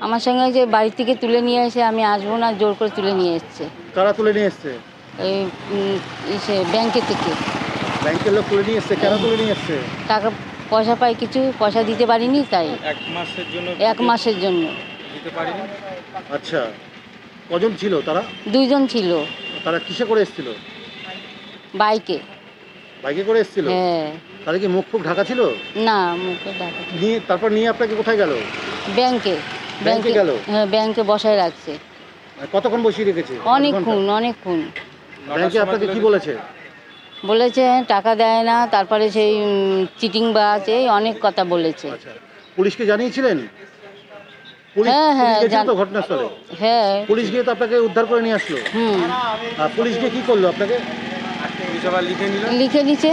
আমার সঙ্গে যে বাড়ি থেকে তুলে নিয়ে এসে আমি আসব না জোর করে তুলে নিয়ে এসছে। কারা তুলে নিয়ে এসছে? এই ইসে ব্যাংকে থেকে। ব্যাংকের লোক তুলে নিয়ে এসছে? কেন তুলে নিয়ে এসছে? টাকা পয়সা পাই কিছু পয়সা দিতে পারিনি তাই। এক মাসের জন্য এক মাসের জন্য। দিতে পারিনি? আচ্ছা কজন ছিল তারা? দুইজন ছিল। তারা কিসে করে এসেছিল? বাইকে। বাইকে করে এসেছিল? হ্যাঁ। তারা কি মুখ ফুক ঢাকা ছিল? না মুখে ডাকা নিয়ে তারপর নিয়ে আপনাকে কোথায় গেল? ব্যাংকে ব্যাংকে গেল? হ্যাঁ ব্যাংকে বসায় রাখছে। কতক্ষণ বসিয়ে রেখেছে? অনেকক্ষণ অনেকক্ষণ ব্যাংকে আপনাকে কি বলেছে? বলেছে টাকা দেয় না তারপরে সেই চিটিং বাজ এই অনেক কথা বলেছে। আচ্ছা পুলিশকে জানিয়েছিলেন? হ্যাঁ, হ্যাঁ, ঘটনাস্থলে? হ্যাঁ। পুলিশ গিয়ে তো আপনাকে উদ্ধার করে নিয়ে আসলো? হুম। আর পুলিশ গিয়ে কি করল আপনাকে? লিখে নিচ্ছে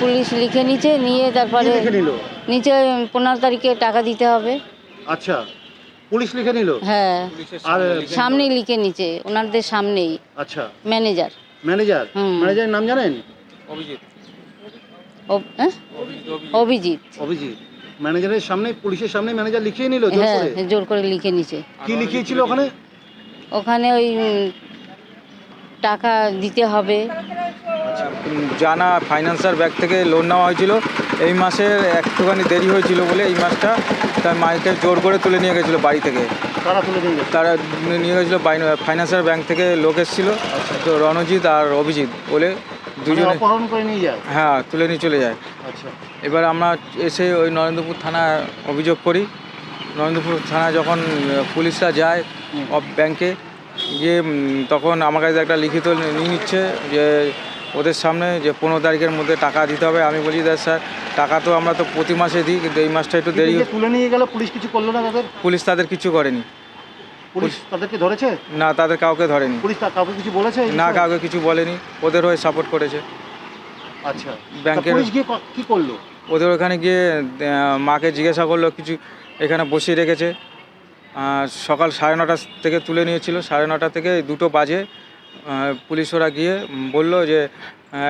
পুলিশ লিখে নিচ্ছে নিয়ে তারপরে নিচে পনেরো তারিখে টাকা দিতে হবে। আচ্ছা পুলিশ লিখে নিল? হ্যাঁ। আর সামনেই লিখে নিচ্ছে ওনাদের সামনেই। আচ্ছা। ম্যানেজার। ম্যানেজার? হুম। ম্যানেজারের নাম জানেন? অভিজিৎ। ও হ্যাঁ? অভিজিৎ। অভিজিৎ। অভিজিৎ। ম্যানেজারের সামনে পুলিশের সামনে ম্যানেজার লিখিয়ে নিল জোর হ্যাঁ করে? জোর করে লিখে নিচ্ছে কি লিখিয়েছিল ওখানে? ওখানে ওই টাকা দিতে হবে। জানা ফাইন্যান্সার ব্যাগ থেকে লোন নেওয়া হয়েছিল। এই মাসের একটুখানি দেরি হয়েছিল বলে এই মাসটা তার মাইকে জোর করে তুলে নিয়ে গেছিল বাড়ি থেকে। কারা তুলে নিয়ে তারা নিয়ে গেছিল ফাইন্যান্সার ব্যাংক থেকে লোক এসেছিল তো রণজিৎ আর অভিজিৎ বলে মানে দুজনে অপহরণ করে নিয়ে যায়? হ্যাঁ তুলে নিয়ে চলে যায়। আচ্ছা। এবার আমরা এসে ওই নরেন্দ্রপুর থানায় অভিযোগ করি। নরেন্দ্রপুর থানায় যখন পুলিশরা যায় ব্যাংকে গিয়ে তখন আমার কাছে একটা লিখিত নিয়ে নিচ্ছে যে ওদের সামনে যে পনেরো তারিখের মধ্যে টাকা দিতে হবে। আমি বলি স্যার টাকা তো আমরা তো প্রতি মাসে দিই কিন্তু এই মাসটা একটু দেরি তুলে নিয়ে গেল পুলিশ কিছু করল না তাদের? পুলিশ তাদের কিছু করেনি। পুলিশ তাদেরকে ধরেছে? না তাদের কাউকে ধরেনি। পুলিশ কাউকে কিছু বলেছে না কাউকে কিছু বলেনি। ওদের হয়ে সাপোর্ট করেছে। আচ্ছা। ব্যাংকের- পুলিশ গিয়ে কি করল? ওদের ওখানে গিয়ে মাকে জিজ্ঞাসা করল কিছু এখানে বসিয়ে রেখেছে। আর সকাল সাড়ে নটা থেকে তুলে নিয়েছিল। সাড়ে নটা থেকে দুটো বাজে পুলিশ ওরা গিয়ে বলল যে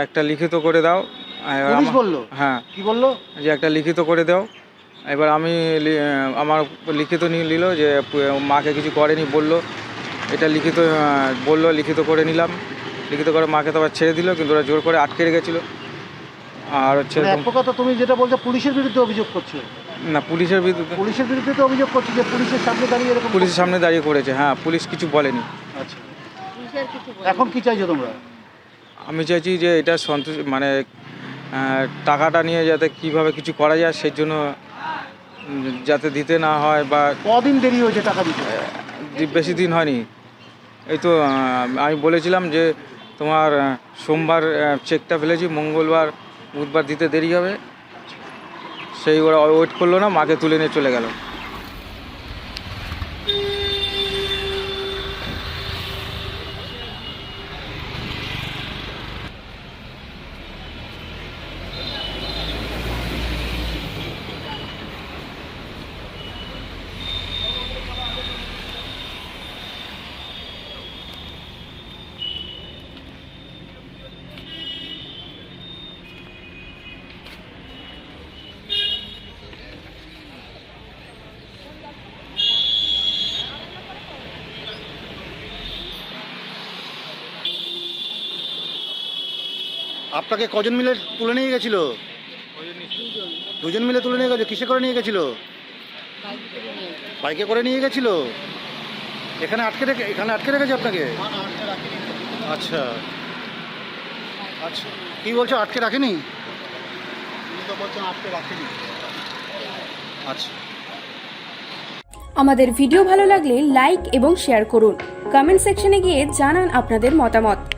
একটা লিখিত করে দাও। পুলিশ আমা- বলল? হ্যাঁ। কি বলল? যে একটা লিখিত করে দাও। এবার আমি লি- আমার লিখিত নিয়ে নিল যে মাকে কিছু করেনি বলল। এটা লিখিত বলল লিখিত করে নিলাম। লিখিত করে মাকে তো আবার ছেড়ে দিল কিন্তু ওরা জোর করে আটকে রেখেছিলো। আর হচ্ছে মানে এক তুমি যেটা বলছো পুলিশের বিরুদ্ধে অভিযোগ করছ? না পুলিশের বিরুদ্ধে পুলিশের বিরুদ্ধে তো অভিযোগ করছ যে পুলিশের সামনে দাঁড়িয়ে এরকম পুলিশের সামনে দাঁড়িয়ে করেছে হ্যাঁ পুলিশ কিছু বলেনি। আচ্ছা। এখন কি চাইছো তোমরা? আমি চাইছি যে এটা সন্তোষ মানে টাকাটা নিয়ে যাতে কীভাবে কিছু করা যায় সেই জন্য যাতে দিতে না হয় বা কদিন দেরি হয়েছে টাকা দিতে? বেশি দিন হয়নি। এই তো আমি বলেছিলাম যে তোমার সোমবার চেকটা ফেলেছি মঙ্গলবার বুধবার দিতে দেরি হবে। সেই ওরা ওয়েট করল না মাকে তুলে নিয়ে চলে গেল। আপনাকে কজন মিলে তুলে নিয়ে গেছিল? দুজন মিলে তুলে নিয়ে গেছে? কিসে করে নিয়ে গেছিল? বাইকে করে নিয়ে গেছিল? এখানে আটকে রেখে, এখানে আটকে রেখেছে আপনাকে? আচ্ছা। আচ্ছা। কি বলছো, আটকে রাখেনি? আচ্ছা। আমাদের ভিডিও ভালো লাগলে লাইক এবং শেয়ার করুন। কমেন্ট সেকশনে গিয়ে জানান আপনাদের মতামত।